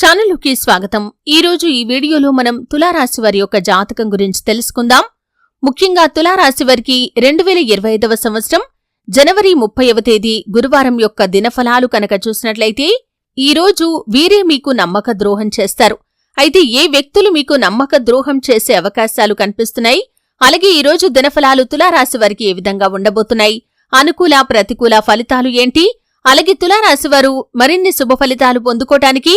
ఛానలుకి స్వాగతం. ఈ రోజు ఈ వీడియోలో మనం తులారాశి వారి యొక్క జాతకం గురించి తెలుసుకుందాం. ముఖ్యంగా తులారాశి వారికి రెండు వేల ఇరవై ఐదవ సంవత్సరం జనవరి ముప్పైవ తేదీ గురువారం యొక్క దినఫలాలు కనుక చూసినట్లయితే ఈ రోజు వీరే మీకు నమ్మక ద్రోహం చేస్తారు. అయితే ఏ వ్యక్తులు మీకు నమ్మక ద్రోహం చేసే అవకాశాలు కనిపిస్తున్నాయి? అలాగే ఈ రోజు దినఫలాలు తులారాశి వారికి ఏ విధంగా ఉండబోతున్నాయి? అనుకూల ప్రతికూల ఫలితాలు ఏంటి? అలాగే తులారాశి వారు మరిన్ని శుభ ఫలితాలు పొందుకోటానికి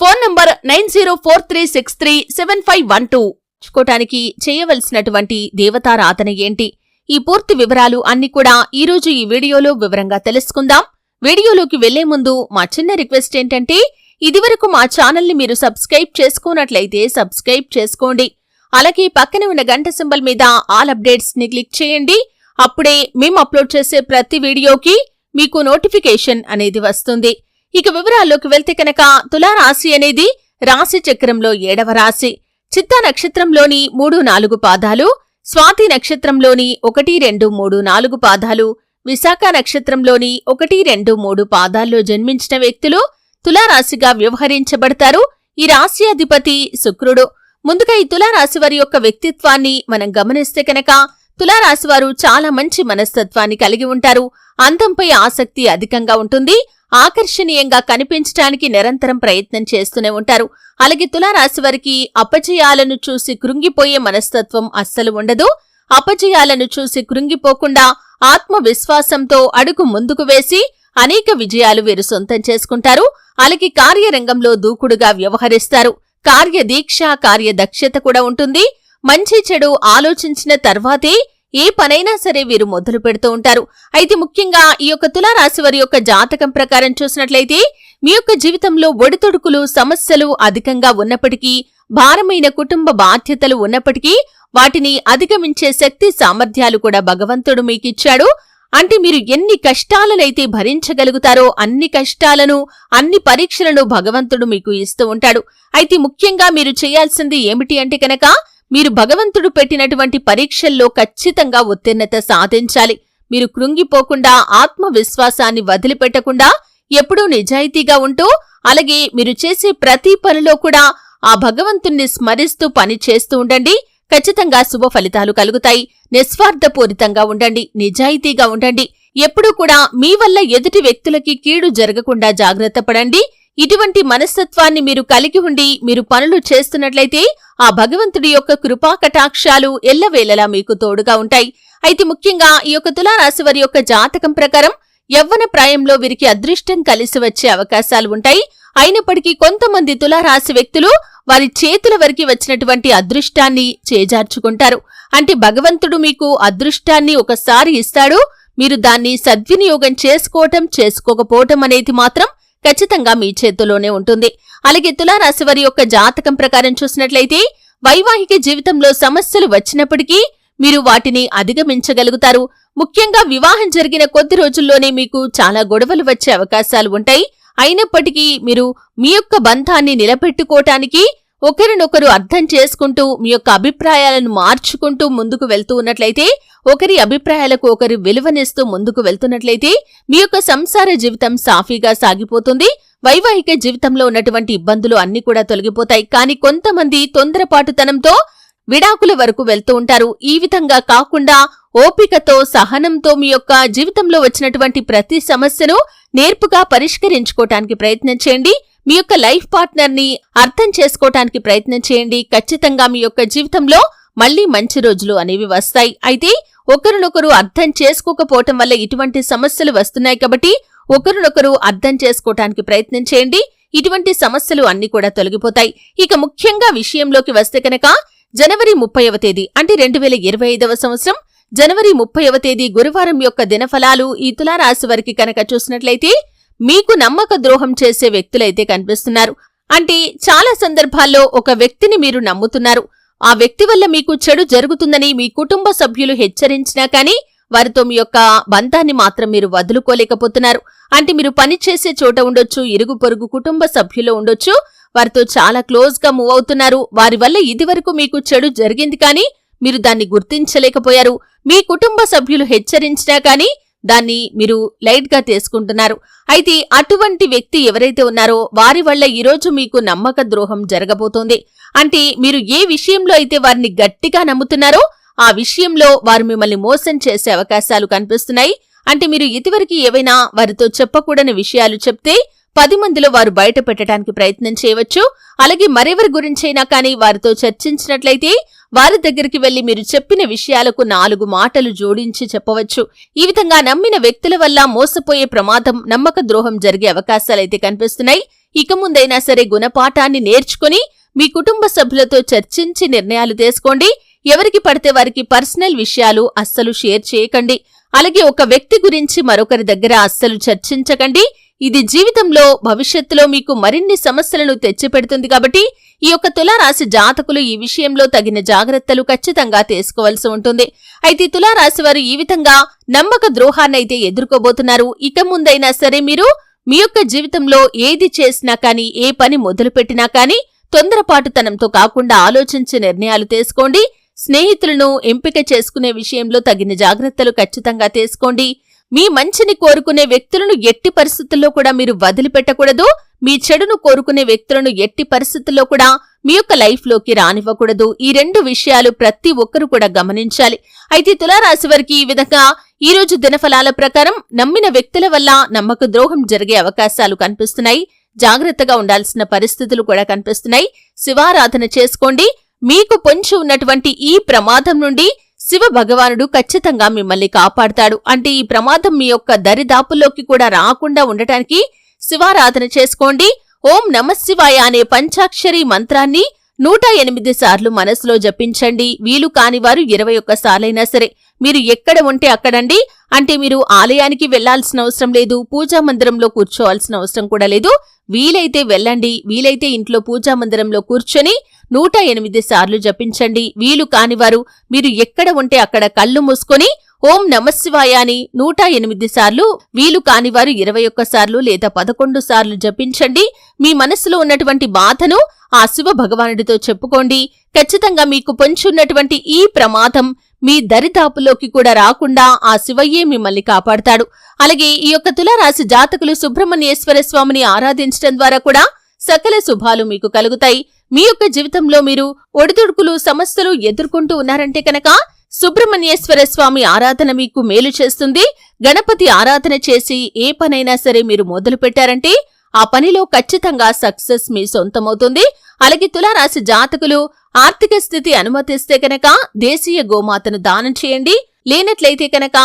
Phone number nine zero four three six three seven five one two. చుకోటానికి చేయవలసినటువంటి దేవతారాధన ఏంటి? ఈ పూర్తి వివరాలు అన్ని కూడా ఈరోజు ఈ వీడియోలో వివరంగా తెలుసుకుందాం. వీడియోలోకి వెళ్ళే ముందు మా చిన్న రిక్వెస్ట్ ఏంటంటే ఇదివరకు మా ఛానల్ని మీరు సబ్స్క్రైబ్ చేసుకున్నట్లయితే సబ్స్క్రైబ్ చేసుకోండి. అలాగే పక్కనే ఉన్న గంట సింబల్ మీద ఆల్ అప్డేట్స్ని క్లిక్ చేయండి. అప్పుడే మేము అప్లోడ్ చేసే ప్రతి వీడియోకి మీకు నోటిఫికేషన్ అనేది వస్తుంది. ఇక వివరాల్లోకి వెళ్తే కనుక తులారాశి అనేది రాశి చక్రంలో ఏడవ రాశి. చిత్తా నక్షత్రంలోని మూడు నాలుగు పాదాలు స్వాతి నక్షత్రంలోని ఒకటి రెండు మూడు నాలుగు పాదాలు విశాఖ నక్షత్రంలోని ఒకటి రెండు మూడు పాదాల్లో జన్మించిన వ్యక్తులు తులారాశిగా వ్యవహరించబడతారు. ఈ రాశి అధిపతి శుక్రుడు. ముందుగా ఈ తులారాశి వారి యొక్క వ్యక్తిత్వాన్ని మనం గమనిస్తే కనుక తులారాశివారు చాలా మంచి మనస్తత్వాన్ని కలిగి ఉంటారు. అందంపై ఆసక్తి అధికంగా ఉంటుంది. ఆకర్షణీయంగా కనిపించటానికి నిరంతరం ప్రయత్నం చేస్తూనే ఉంటారు. అలాగే తులారాశి వారికి అపజయాలను చూసి కృంగిపోయే మనస్తత్వం అస్సలు ఉండదు. అపజయాలను చూసి కృంగిపోకుండా ఆత్మవిశ్వాసంతో అడుగు ముందుకు వేసి అనేక విజయాలు వీరు సొంతం చేసుకుంటారు. అలాగే కార్యరంగంలో దూకుడుగా వ్యవహరిస్తారు. కార్యదీక్ష కార్యదక్షత కూడా ఉంటుంది. మంచి చెడు ఆలోచించిన తర్వాతే ఏ పనైనా సరే వీరు మొదలు పెడుతూ ఉంటారు. అయితే ముఖ్యంగా ఈ యొక్క తులారాశి వారి యొక్క జాతకం ప్రకారం చూసినట్లయితే మీ యొక్క జీవితంలో ఒడితొడుకులు సమస్యలు అధికంగా ఉన్నప్పటికీ భారమైన కుటుంబ బాధ్యతలు ఉన్నప్పటికీ వాటిని అధిగమించే శక్తి సామర్థ్యాలు కూడా భగవంతుడు మీకిచ్చాడు. అంటే మీరు ఎన్ని కష్టాలనైతే భరించగలుగుతారో అన్ని కష్టాలను అన్ని పరీక్షలను భగవంతుడు మీకు ఇస్తూ ఉంటాడు. అయితే ముఖ్యంగా మీరు చేయాల్సింది ఏమిటి అంటే కనుక మీరు భగవంతుడు పెట్టినటువంటి పరీక్షల్లో ఖచ్చితంగా ఉత్తీర్ణత సాధించాలి. మీరు కృంగిపోకుండా ఆత్మవిశ్వాసాన్ని వదిలిపెట్టకుండా ఎప్పుడూ నిజాయితీగా ఉంటూ అలాగే మీరు చేసే ప్రతి పనిలో కూడా ఆ భగవంతుణ్ణి స్మరిస్తూ పని చేస్తూ ఉండండి. ఖచ్చితంగా శుభ ఫలితాలు కలుగుతాయి. నిస్వార్థపూరితంగా ఉండండి. నిజాయితీగా ఉండండి. ఎప్పుడూ కూడా మీ వల్ల ఎదుటి వ్యక్తులకి కీడు జరగకుండా జాగ్రత్త పడండి. ఇటువంటి మనస్తత్వాన్ని మీరు కలిగి ఉండి మీరు పనులు చేస్తున్నట్లయితే ఆ భగవంతుడి యొక్క కృపా కటాక్షాలు ఎల్లవేళలా మీకు తోడుగా ఉంటాయి. అయితే ముఖ్యంగా ఈ యొక్క తులారాశి వారి యొక్క జాతకం ప్రకారం యవ్వన ప్రాయంలో వీరికి అదృష్టం కలిసి వచ్చే అవకాశాలు ఉంటాయి. అయినప్పటికీ కొంతమంది తులారాశి వ్యక్తులు వారి చేతుల వరకు వచ్చినటువంటి అదృష్టాన్ని చేజార్చుకుంటారు. అంటే భగవంతుడు మీకు అదృష్టాన్ని ఒకసారి ఇస్తాడు. మీరు దాన్ని సద్వినియోగం చేసుకోవటం చేసుకోకపోవటం అనేది మాత్రం ఖచ్చితంగా మీ చేతుల్లోనే ఉంటుంది. అలాగే తులారాశి వారి యొక్క జాతకం ప్రకారం చూసినట్లయితే వైవాహిక జీవితంలో సమస్యలు వచ్చినప్పటికీ మీరు వాటిని అధిగమించగలుగుతారు. ముఖ్యంగా వివాహం జరిగిన కొద్ది రోజుల్లోనే మీకు చాలా గొడవలు వచ్చే అవకాశాలు ఉంటాయి. అయినప్పటికీ మీరు మీ యొక్క బంధాన్ని నిలబెట్టుకోవటానికి ఒకరినొకరు అర్థం చేసుకుంటూ మీ యొక్క అభిప్రాయాలను మార్చుకుంటూ ముందుకు వెళ్తూ ఉన్నట్లయితే ఒకరి అభిప్రాయాలకు ఒకరి విలువనిస్తూ ముందుకు వెళ్తున్నట్లయితే మీ యొక్క సంసార జీవితం సాఫీగా సాగిపోతుంది. వైవాహిక జీవితంలో ఉన్నటువంటి ఇబ్బందులు అన్ని కూడా తొలగిపోతాయి. కానీ కొంతమంది తొందరపాటుతనంతో విడాకుల వరకు వెళ్తూ ఉంటారు. ఈ విధంగా కాకుండా ఓపికతో సహనంతో మీ యొక్క జీవితంలో వచ్చినటువంటి ప్రతి సమస్యను నేర్పుగా పరిష్కరించుకోవటానికి ప్రయత్నం చేయండి. మీ యొక్క లైఫ్ పార్ట్నర్ని అర్థం చేసుకోవటానికి ప్రయత్నం చేయండి. ఖచ్చితంగా మీ యొక్క జీవితంలో మళ్ళీ మంచి రోజులు అనేవి వస్తాయి. అయితే ఒకరినొకరు అర్థం చేసుకోకపోవటం వల్ల ఇటువంటి సమస్యలు వస్తున్నాయి కాబట్టి ఒకరినొకరు అర్థం చేసుకోవటానికి ప్రయత్నం చేయండి. ఇటువంటి సమస్యలు అన్ని కూడా తొలగిపోతాయి. ఇక ముఖ్యంగా విషయంలోకి వస్తే కనుక జనవరి ముప్పైవ తేదీ అంటే రెండు వేల ఇరవై ఐదవ సంవత్సరం. జనవరి ముప్పైవ తేదీ గురువారం యొక్క దినఫలాలు ఈ తులారాశి వారికి కనుక చూసినట్లయితే మీకు నమ్మక ద్రోహం చేసే వ్యక్తులైతే కనిపిస్తున్నారు. అంటే చాలా సందర్భాల్లో ఒక వ్యక్తిని మీరు నమ్ముతున్నారు. ఆ వ్యక్తి వల్ల మీకు చెడు జరుగుతుందని మీ కుటుంబ సభ్యులు హెచ్చరించినా కానీ వారితో మీ యొక్క బంధాన్ని మాత్రం మీరు వదులుకోలేకపోతున్నారు. అంటే మీరు పనిచేసే చోట ఉండొచ్చు ఇరుగు పొరుగు కుటుంబ సభ్యులు ఉండొచ్చు వారితో చాలా క్లోజ్గా మూవ్ అవుతున్నారు. వారి వల్ల ఇదివరకు మీకు చెడు జరిగింది కానీ మీరు దాన్ని గుర్తించలేకపోయారు. మీ కుటుంబ సభ్యులు హెచ్చరించినా కానీ దాన్ని మీరు లైట్గా తీసుకుంటున్నారు. అయితే అటువంటి వ్యక్తి ఎవరైతే ఉన్నారో వారి వల్ల ఈరోజు మీకు నమ్మక ద్రోహం జరగబోతోంది. అంటే మీరు ఏ విషయంలో అయితే వారిని గట్టిగా నమ్ముతున్నారో ఆ విషయంలో వారు మిమ్మల్ని మోసం చేసే అవకాశాలు కనిపిస్తున్నాయి. అంటే మీరు ఇదివరకు ఏవైనా వారితో చెప్పకూడని విషయాలు చెప్తే పది మందిలో వారు బయట పెట్టడానికి ప్రయత్నం చేయవచ్చు. అలాగే మరెవరి గురించైనా కానీ వారితో చర్చించినట్లయితే వారి దగ్గరికి వెళ్ళి మీరు చెప్పిన విషయాలకు నాలుగు మాటలు జోడించి చెప్పవచ్చు. ఈ విధంగా నమ్మిన వ్యక్తుల వల్ల మోసపోయే ప్రమాదం నమ్మక ద్రోహం జరిగే అవకాశాలైతే కనిపిస్తున్నాయి. ఇక ముందైనా సరే గుణపాఠాన్ని నేర్చుకుని మీ కుటుంబ సభ్యులతో చర్చించి నిర్ణయాలు తీసుకోండి. ఎవరికి పడితే వారికి పర్సనల్ విషయాలు అస్సలు షేర్ చేయకండి. అలాగే ఒక వ్యక్తి గురించి మరొకరి దగ్గర అస్సలు చర్చించకండి. ఇది జీవితంలో భవిష్యత్తులో మీకు మరిన్ని సమస్యలను తెచ్చిపెడుతుంది కాబట్టి ఈ యొక్క తులారాశి జాతకులు ఈ విషయంలో తగిన జాగ్రత్తలు ఖచ్చితంగా తీసుకోవాల్సి ఉంటుంది. అయితే తులారాశి వారు ఈ విధంగా నమ్మక ద్రోహాన్నైతే ఎదుర్కోబోతున్నారు. ఇక ముందైనా సరే మీరు మీ యొక్క జీవితంలో ఏది చేసినా కానీ ఏ పని మొదలుపెట్టినా కానీ తొందరపాటుతనంతో కాకుండా ఆలోచించి నిర్ణయాలు తీసుకోండి. స్నేహితులను ఎంపిక చేసుకునే విషయంలో తగిన జాగ్రత్తలు ఖచ్చితంగా తీసుకోండి. మీ మంచిని కోరుకునే వ్యక్తులను ఎట్టి పరిస్థితుల్లో కూడా మీరు వదిలిపెట్టకూడదు. మీ చెడును కోరుకునే వ్యక్తులను ఎట్టి పరిస్థితుల్లో కూడా మీ యొక్క లైఫ్లోకి రానివ్వకూడదు. ఈ రెండు విషయాలు ప్రతి ఒక్కరూ కూడా గమనించాలి. అయితే తులారాశి వారికి ఈ విధంగా ఈ రోజు దినఫలాల ప్రకారం నమ్మిన వ్యక్తుల వల్ల నమ్మక ద్రోహం జరిగే అవకాశాలు కనిపిస్తున్నాయి. జాగ్రత్తగా ఉండాల్సిన పరిస్థితులు కూడా కనిపిస్తున్నాయి. శివారాధన చేసుకోండి. మీకు పొంచి ఉన్నటువంటి ఈ ప్రమాదం నుండి శివ భగవానుడు ఖచ్చితంగా మిమ్మల్ని కాపాడతాడు. అంటే ఈ ప్రమాదం మీ యొక్క దరిదాపుల్లోకి కూడా రాకుండా ఉండటానికి శివారాధన చేసుకోండి. ఓం నమశివాయ అనే పంచాక్షరి మంత్రాన్ని నూట ఎనిమిది సార్లు మనసులో జపించండి. వీలు కానివారు ఇరవై ఒక్కసార్లైనా సరే. మీరు ఎక్కడ ఉంటే అక్కడండి. అంటే మీరు ఆలయానికి వెళ్ళాల్సిన అవసరం లేదు. పూజా మందిరంలో కూర్చోవాల్సిన అవసరం కూడా లేదు. వీలైతే వెళ్ళండి. వీలైతే ఇంట్లో పూజా మందిరంలో కూర్చొని నూట ఎనిమిది సార్లు జపించండి. వీలు కానివారు మీరు ఎక్కడ ఉంటే అక్కడ కళ్ళు మూసుకొని ఓం నమశివాయ అని నూట ఎనిమిది సార్లు వీలు కానివారు ఇరవై ఒక్క సార్లు లేదా పదకొండు సార్లు జపించండి. మీ మనసులో ఉన్నటువంటి బాధను ఆ శివ భగవానుడితో చెప్పుకోండి. ఖచ్చితంగా మీకు పొంచున్నటువంటి ఈ ప్రమాదం మీ దరిదాపులోకి కూడా రాకుండా ఆ శివయ్యే మిమ్మల్ని కాపాడతాడు. అలాగే ఈ యొక్క తులారాశి జాతకులు సుబ్రహ్మణ్యేశ్వర స్వామిని ఆరాధించడం ద్వారా కూడా సకల శుభాలు మీకు కలుగుతాయి. మీ యొక్క జీవితంలో మీరు ఒడిదుడుకులు సమస్యలు ఎదుర్కొంటూ ఉన్నారంటే కనుక సుబ్రహ్మణ్యేశ్వర స్వామి ఆరాధన మీకు మేలు చేస్తుంది. గణపతి ఆరాధన చేసి ఏ పనైనా సరే మీరు మొదలు పెట్టారంటే ఆ పనిలో ఖచ్చితంగా సక్సెస్ మీ సొంతమవుతుంది. అలాగే తులారాశి జాతకులు ఆర్థిక స్థితి అనుమతిస్తే కనుక దేశీయ గోమాతను దానం చేయండి. లేనట్లయితే కనుక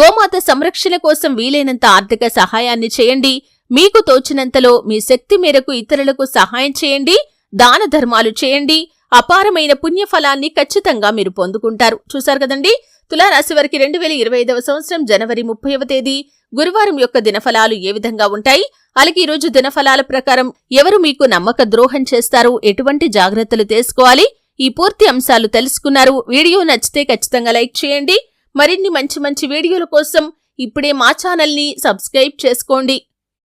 గోమాత సంరక్షణ కోసం వీలైనంత ఆర్థిక సహాయాన్ని చేయండి. మీకు తోచినంతలో మీ శక్తి మేరకు ఇతరులకు సహాయం చేయండి. దాన ధర్మాలు చేయండి. అపారమైన పుణ్యఫలాన్ని ఖచ్చితంగా మీరు పొందుకుంటారు. చూశారు కదండి? తులారాశి వారికి రెండు వేల ఇరవై ఐదవ సంవత్సరం జనవరి ముప్పైవ తేదీ. గురువారం యొక్క దినఫలాలు ఏ విధంగా ఉంటాయి? అలాగే ఈరోజు దినఫలాల ప్రకారం ఎవరు మీకు నమ్మక ద్రోహం చేస్తారు? ఎటువంటి జాగ్రత్తలు తీసుకోవాలి? ఈ పూర్తి అంశాలు తెలుసుకున్నారు. వీడియో నచ్చితే ఖచ్చితంగా లైక్ చేయండి. మరిన్ని మంచి మంచి వీడియోల కోసం ఇప్పుడే మా ఛానల్ని సబ్స్క్రైబ్ చేసుకోండి.